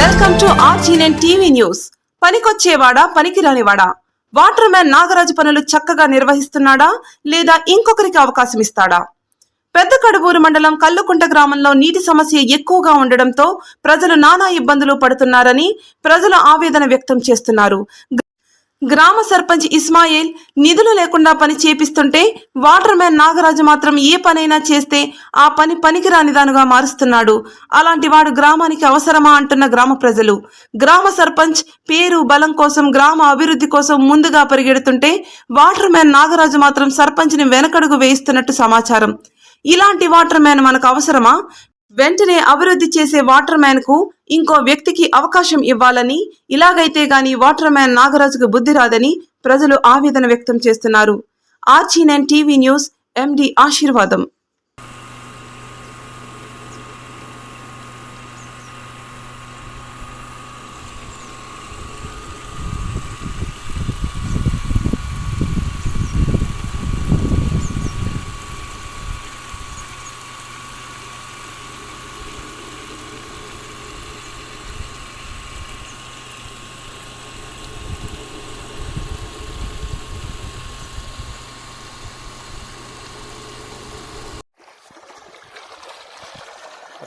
ఆర్జీనెన్ TV news. పనికొచ్చేవాడా పనికిరానివాడా? Water man Nagaraju పనులు చక్కగా నిర్వహిస్తున్నాడా లేదా ఇంకొకరికి అవకాశం ఇస్తాడా పెద్ద కడుబూరు మండలం కల్లుకుంట గ్రామంలో నీటి సమస్య ఎక్కువగా ఉండడంతో ప్రజలు నానా ఇబ్బందులు పడుతున్నారని ప్రజలు ఆవేదన వ్యక్తం చేస్తున్నారు. గ్రామ సర్పంచ్ ఇస్మాయిల్ నిధులు లేకుండా పని చేపిస్తుంటే వాటర్ మ్యాన్ నాగరాజు మాత్రం ఏ పనైనా చేస్తే ఆ పని పనికిరానిదానుగా మారుస్తున్నాడు. అలాంటి వాడు గ్రామానికి అవసరమా అంటున్న గ్రామ ప్రజలు. గ్రామ సర్పంచ్ పేరు బలం కోసం గ్రామ అభివృద్ధి కోసం ముందుగా పరిగెడుతుంటే వాటర్ మ్యాన్ నాగరాజు మాత్రం సర్పంచ్ని వెనకడుగు వేయిస్తున్నట్టు సమాచారం. ఇలాంటి వాటర్ మ్యాన్ మనకు అవసరమా? వెంటనే అభివృద్ధి చేసే వాటర్ మ్యాన్కు ఇంకో వ్యక్తికి అవకాశం ఇవ్వాలని ఇలాగైతే గాని వాటర్ మ్యాన్ నాగరాజుకు బుద్ధి రాదని ప్రజలు ఆవేదన వ్యక్తం చేస్తున్నారు. ఆర్చీ nine TV news MD Ashirvadam.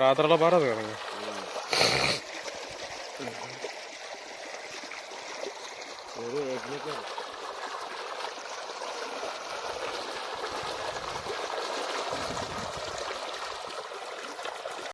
రాత్రిలో పారదు కదా ఎవరు ఎడ్లకి